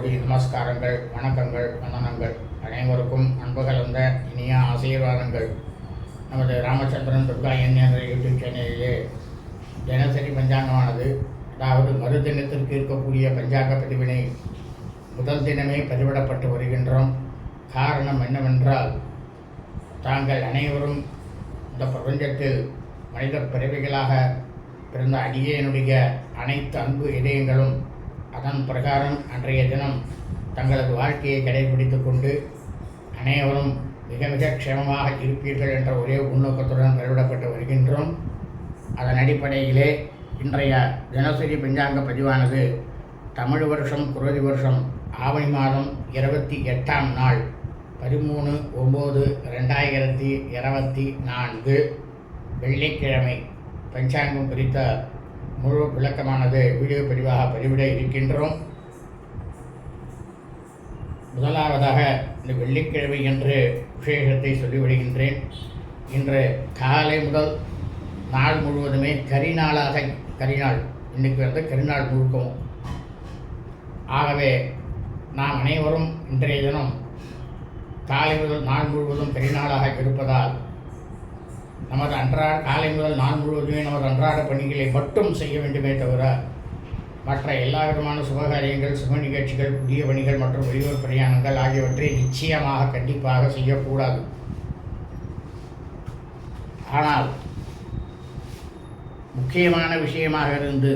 கோடி நமஸ்காரங்கள் வணக்கங்கள் வந்தனங்கள். அனைவருக்கும் அன்பு கலந்த இனிய ஆசீர்வாதங்கள். நமது ராமச்சந்திரன் துர்கா என் என்ற யூடியூப் சேனலிலே தினசரி பஞ்சாங்கமானது அதாவது மறு தினத்திற்கு இருக்கக்கூடிய பஞ்சாங்க பதிவினை முதல் தினமே பதிவிடப்பட்டு வருகின்றோம். காரணம் என்னவென்றால் தாங்கள் அனைவரும் இந்த பிரபஞ்சத்தில் மனித பிறவிகளாக பிறந்த அடியேனுடைய அனைத்து அன்பு இதயங்களும் அதன் பிரகாரம் அன்றைய தினம் தங்களது வாழ்க்கையை கடைபிடித்து கொண்டு அனைவரும் மிக மிக க்ஷேமமாக இருப்பீர்கள் என்ற ஒரே உள்நோக்கத்துடன் வெளிவிடப்பட்டு வருகின்றோம். அதன் அடிப்படையிலே இன்றைய தினசரி பஞ்சாங்க பதிவானது தமிழ் வருஷம் குரதி வருஷம் ஆவணி மாதம் இருபத்தி எட்டாம் நாள் பதிமூணு ஒம்பது ரெண்டாயிரத்தி இருபத்தி நான்கு வெள்ளிக்கிழமை. பஞ்சாங்கம் குறித்த முழு விளக்கமானது வீடியோ பதிவாக பதிவிட இருக்கின்றோம். முதலாவதாக இந்த வெள்ளிக்கிழமை என்று விசேஷத்தை சொல்லிவிடுகின்றேன். இன்று காலை முதல் நாள் முழுவதுமே கரிநாளாக கரிநாள் இன்னைக்கு வந்து கரிநாள் முழுக்கவும். ஆகவே நாம் அனைவரும் இன்றைய தினம் காலை முதல் நாள் முழுவதும் கரிநாளாக இருப்பதால் நமது அன்றாட காலை முதல் நாள் முழுவதுமே நமது அன்றாட பணிகளை மட்டும் செய்ய வேண்டுமே தவிர மற்ற எல்லா விதமான சுபகாரியங்கள் சுப நிகழ்ச்சிகள் புதிய பணிகள் மற்றும் வெளியூர் பிரயாணங்கள் ஆகியவற்றை நிச்சயமாக கண்டிப்பாக செய்யக்கூடாது. ஆனால் முக்கியமான விஷயமாக இருந்து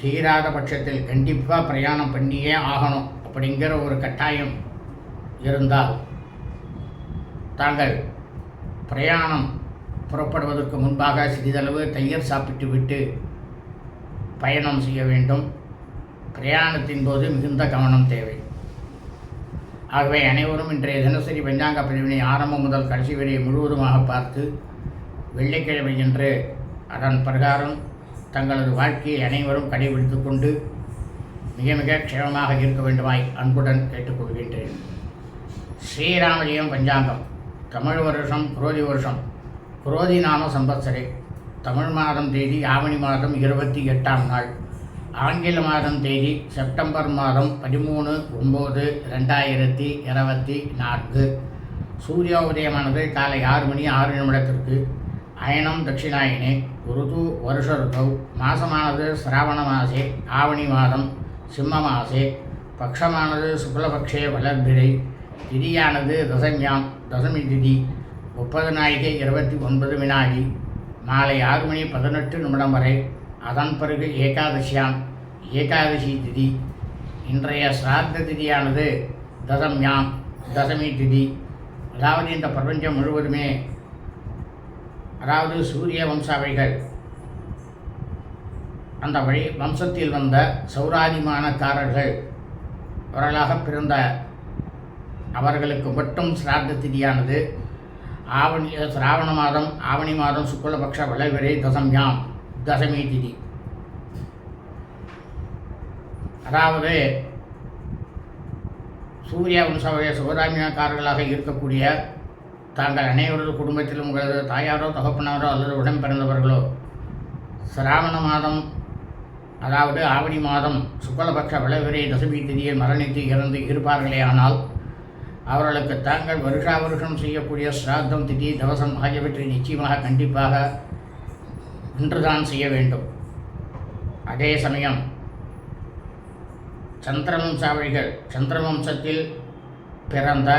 தீராத பட்சத்தில் கண்டிப்பாக பிரயாணம் பண்ணியே ஆகணும் அப்படிங்கிற ஒரு கட்டாயம் இருந்தால் தாங்கள் பிரயாணம் புறப்படுவதற்கு முன்பாக சிறிதளவு தயிர் சாப்பிட்டுவிட்டு பயணம் செய்ய வேண்டும். பிரயாணத்தின் போது மிகுந்த கவனம் தேவை. ஆகவே அனைவரும் இன்றைய தினசரி பஞ்சாங்க பிரிவினை ஆரம்பம் முதல் கடைசி வரை முழுவதுமாக பார்த்து வெள்ளிக்கிழமை என்று அதன் பிரகாரம் தங்களது வாழ்க்கையை அனைவரும் கடைபிடித்து கொண்டு மிக மிக க்ஷேமமாக இருக்க வேண்டுமாய் அன்புடன் கேட்டுக்கொள்கின்றேன். ஸ்ரீராமலியம் பஞ்சாங்கம். தமிழ் வருஷம் குரோதி வருஷம். குரோதி நாம சம்பத்சரே. தமிழ் மாதம் தேதி ஆவணி மாதம் இருபத்தி எட்டாம் நாள். ஆங்கில மாதம் தேதி செப்டம்பர் மாதம் பதிமூணு ஒம்பது ரெண்டாயிரத்தி இருபத்தி நான்கு. சூரிய உதயமானது காலை ஆறு மணி ஆறு நிமிடத்திற்கு. அயனம் தட்சிணாயினே ருது வருஷ ருதௌ. மாசமானது சிராவண மாசே ஆவணி மாதம் சிம்ம மாசே. பக்ஷமானது சுக்லபக்ஷே வளர்பிறை. திதியானது தசமியாம் தசமி திதி முப்பது நாழிகை இருபத்தி ஒன்பது வினாடி மாலை ஆறு மணி பதினெட்டு நிமிடம் வரை அதன் பிறகு ஏகாதசியாம் ஏகாதசி திதி. இன்றைய சிரார்த்த திதியானது தசம்யாம் தசமி திதி. அதாவது இந்த பிரபஞ்சம் முழுவதுமே அதாவது சூரிய வம்சாவைகள் அந்த வழி வம்சத்தில் வந்த சௌராதிமானக்காரர்கள் வரலாக பிறந்த அவர்களுக்கு மட்டும் சிராத்த திதியானது. ஆவணி சிராவண மாதம் ஆவணி மாதம் சுக்லபக்ஷ வளைவரை தசம்யாம் தசமி திதி. அதாவது சூரிய வம்சவய சிவராமியக்காரர்களாக இருக்கக்கூடிய தாங்கள் அனைவரது குடும்பத்திலும் உங்களது தாயாரோ தகப்பனாரோ அல்லது உடன் பிறந்தவர்களோ சிராவண மாதம் அதாவது ஆவணி மாதம் சுக்லபக்ஷ விளைவரை தசமி திதியில் மரணித்து இறந்து இருப்பார்களே ஆனால் அவர்களுக்கு தாங்கள் வருஷா வருஷம் செய்யக்கூடிய சிராத்தம் திதி தவசம் ஆகியவற்றை நிச்சயமாக கண்டிப்பாக இன்றுதான் செய்ய வேண்டும். அதே சமயம் சந்திரவம்சாவளிகள் சந்திரவம்சத்தில் பிறந்த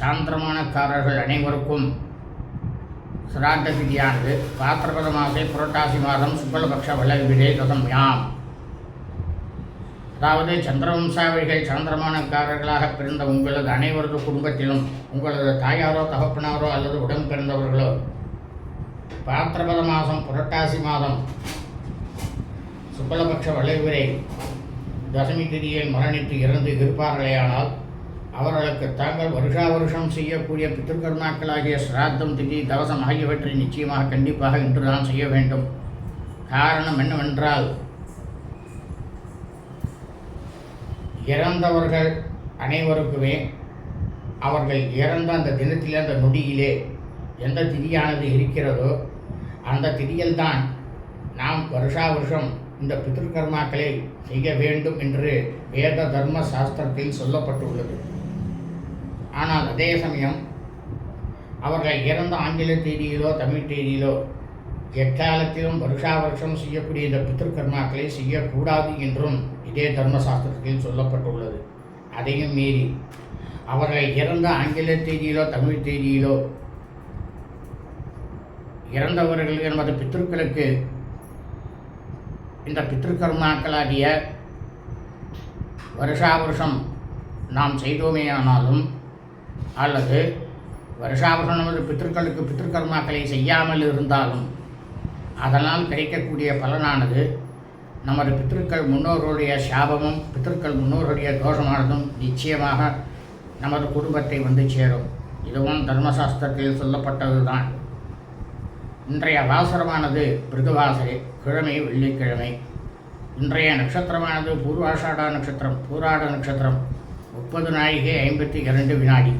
சாந்திரமானக்காரர்கள் அனைவருக்கும் சிராத்த திதியானது பாத்திரபத மாதம் புரட்டாசி மாதம் சுக்லபக்ஷ வளவிடே ததம் யாம் அதாவது சந்திரவம்சாவளிகள் சந்திரமானக்காரர்களாக பிறந்த உங்களது அனைவரது குடும்பத்திலும் உங்களது தாயாரோ தகப்பனாரோ அல்லது உடன் பிறந்தவர்களோ பாத்திரபத மாதம் புரட்டாசி மாதம் சுக்லபக்ஷ வளைவுரை தசமி திதியில் மரணித்து இறந்து இருப்பார்களேயானால் அவர்களுக்கு தாங்கள் வருஷா வருஷம் செய்யக்கூடிய பித்திருக்கருணாக்களாகிய சிராத்தம் திதி தவசம் ஆகியவற்றை நிச்சயமாக கண்டிப்பாக இன்று தான் செய்ய வேண்டும். காரணம் என்னவென்றால் இறந்தவர்கள் அனைவருக்குமே அவர்கள் இறந்த அந்த தினத்திலே அந்த நொடியிலே எந்த திதியானது இருக்கிறதோ அந்த திதியில்தான் நாம் வருஷா வருஷம் இந்த பித்திருக்கர்மாக்களை செய்ய வேண்டும் என்று வேத தர்ம சாஸ்திரத்தில் சொல்லப்பட்டுள்ளது. ஆனால் அதே சமயம் அவர்கள் இறந்த ஆங்கில தேதியிலோ தமிழ் தேதியிலோ எக்காலத்திலும் வருஷா வருஷம் செய்யக்கூடிய இந்த பித்திருக்கர்மாக்களை செய்யக்கூடாது என்றும் இதே தர்மசாஸ்திரத்தில் சொல்லப்பட்டுள்ளது. அதையும் மீறி அவர்கள் இறந்த ஆங்கில தேதியிலோ தமிழ் தேதியிலோ இறந்தவர்கள் என்பது பித்திருக்களுக்கு இந்த பித்திருக்கர்மாக்களாகிய வருஷா வருஷம் நாம் செய்தோமேயானாலும் அல்லது வருஷா வருஷம் நமது பித்ருக்களுக்கு பித்திருக்கர்மாக்களை செய்யாமல் இருந்தாலும் அதனால் கிடைக்கக்கூடிய பலனானது நமது பித்ருக்கள் முன்னோர்களுடைய சாபமும் பித்ருக்கள் முன்னோர்களுடைய தோஷமானதும் நிச்சயமாக நமது குடும்பத்தை வந்து சேரும். இதுவும் தர்மசாஸ்திரத்தில் சொல்லப்பட்டதுதான். இன்றைய வாசரமானது பிருகுவாசரை கிழமை வெள்ளிக்கிழமை. இன்றைய நட்சத்திரமானது பூர்வாஷாடா நட்சத்திரம் பூராட நட்சத்திரம். முப்பது நாழிகை ஐம்பத்தி இரண்டு வினாடி.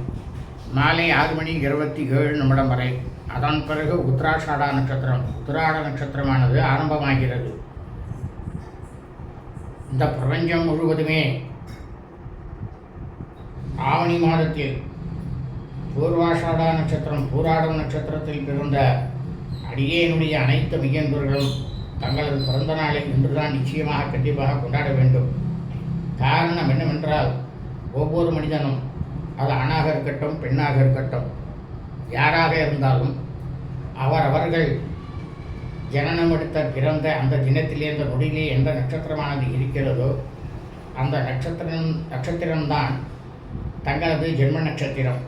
மாலை ஆறு மணி இருபத்தி ஏழு நிமிடம் வரை. அதன் பிறகு உத்ராஷாடா நட்சத்திரம் உத்திராட நட்சத்திரமானது ஆரம்பமாகிறது. இந்த பிரபஞ்சம் முழுவதுமே ஆவணி மாதத்தில் பூர்வாஷாடா நட்சத்திரம் பூராடம் நட்சத்திரத்தில் பிறந்த அடியேனுடைய அனைத்து மையன்பர்களும் தங்களது பிறந்த நாளை இன்றுதான் நிச்சயமாக கண்டிப்பாக கொண்டாட வேண்டும். காரணம் என்னவென்றால் ஒவ்வொரு மனிதனும் அது ஆணாக இருக்கட்டும் பெண்ணாக இருக்கட்டும் யாராக இருந்தாலும் அவரவர்கள் ஜனனம் எடுத்த பிறந்த அந்த தினத்திலே அந்த நொடியிலே எந்த நட்சத்திரமானது இருக்கிறதோ அந்த நட்சத்திரம் நட்சத்திரம்தான் தங்களது ஜென்ம நட்சத்திரம்.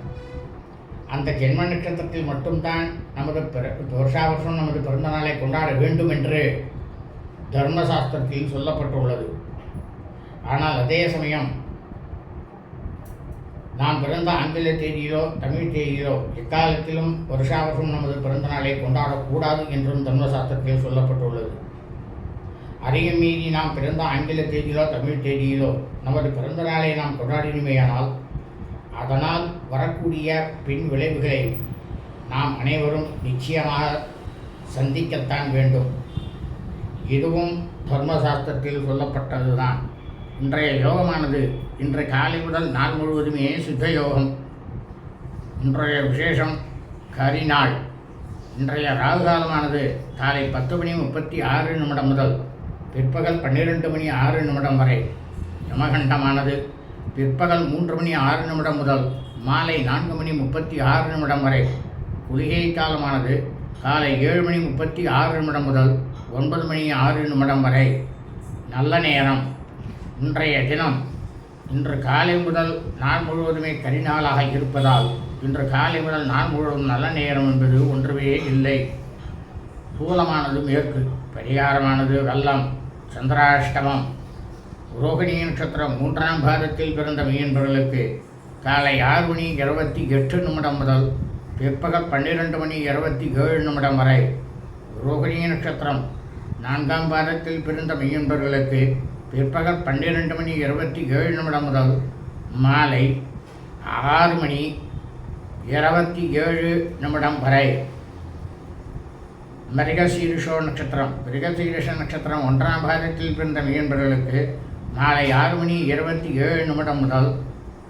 அந்த ஜென்ம நட்சத்திரத்தில் மட்டும்தான் நமது பிற வருஷா வருஷம் நமது பிறந்த நாளை கொண்டாட வேண்டும் என்று தர்மசாஸ்திரத்தில் சொல்லப்பட்டுள்ளது. ஆனால் அதே சமயம் நாம் பிறந்த ஆங்கில தேதியிலோ தமிழ் தேதியிலோ எக்காலத்திலும் வருஷாவசம் நமது பிறந்த நாளை கொண்டாடக்கூடாது என்றும் தர்மசாஸ்திரத்தில் சொல்லப்பட்டுள்ளது. அதையும் மீறி நாம் பிறந்த ஆங்கில தேதியிலோ தமிழ் தேதியிலோ நமது பிறந்த நாளை நாம் கொண்டாடினுமேயானால் அதனால் வரக்கூடிய பின் விளைவுகளை நாம் அனைவரும் நிச்சயமாக சந்திக்கத்தான் வேண்டும். இதுவும் தர்மசாஸ்திரத்தில் சொல்லப்பட்டதுதான். இன்றைய யோகமானது இன்று காலை முதல் நாள் முழுவதுமே சித்த யோகம் இன்றைய விசேஷம் கரிநாள். இன்றைய ராகு காலமானது காலை பத்து மணி முப்பத்தி ஆறு நிமிடம் முதல் பிற்பகல் பன்னிரெண்டு மணி ஆறு நிமிடம் வரை யமகண்டமானது. பிற்பகல் மூன்று மணி ஆறு நிமிடம் முதல் மாலை நான்கு மணி முப்பத்தி ஆறு நிமிடம் வரை குளிகை காலமானது காலை ஏழு மணி முப்பத்தி ஆறு நிமிடம் முதல் ஒன்பது மணி ஆறு நிமிடம் வரை நல்ல நேரம். இன்றைய தினம் இன்று காலை முதல் நான் முழுவதுமே கரிநாளாக இருப்பதால் இன்று காலை முதல் நான் முழுவதும் நல்ல நேரம் என்பது ஒன்றுமே இல்லை. சூலமானது மேற்கு பரிகாரமானது வெள்ளம் சந்திராஷ்டமம். ரோகிணி நட்சத்திரம் மூன்றாம் பாதத்தில் பிறந்த மீன்பர்களுக்கு காலை ஆறு மணி இருபத்தி எட்டு நிமிடம் முதல் பிற்பகல் பன்னிரெண்டு மணி இருபத்தி ஏழு நிமிடம் வரை ரோகிணி நட்சத்திரம் நான்காம் பாதத்தில் பிறந்த மீன்பர்களுக்கு பிற்பகல் பன்னிரெண்டு மணி இருபத்தி ஏழு நிமிடம் முதல் மாலை ஆறு மணி இருபத்தி ஏழு நிமிடம் வரை. மிருகசீரிஷோ நட்சத்திரம். மிருகசீரிஷ நட்சத்திரம் ஒன்றாம் பாதத்தில் பிறந்த மீன்பர்களுக்கு மாலை ஆறு மணி இருபத்தி ஏழு நிமிடம் முதல்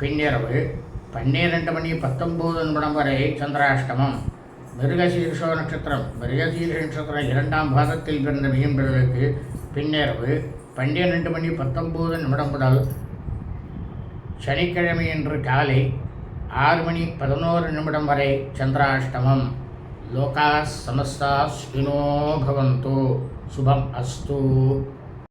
பின்னிரவு பன்னிரெண்டு மணி பத்தொம்போது நிமிடம் வரை சந்திராஷ்டமம். மிருகசீரிஷோ நட்சத்திரம். மிருகசீரிஷ நட்சத்திரம் இரண்டாம் பாதத்தில் பிறந்த மீன்பர்களுக்கு பின்னிரவு பன்னிரெண்டு மணி பத்தொம்போது நிமிடம் முதல் சனிக்கிழமையன்று காலை ஆறு மணி பதினோரு நிமிடம் வரை சந்திராஷ்டமம். லோகா சமஸ்தா ஸ்வினோ பவந்தோ. சுபம் அஸ்து.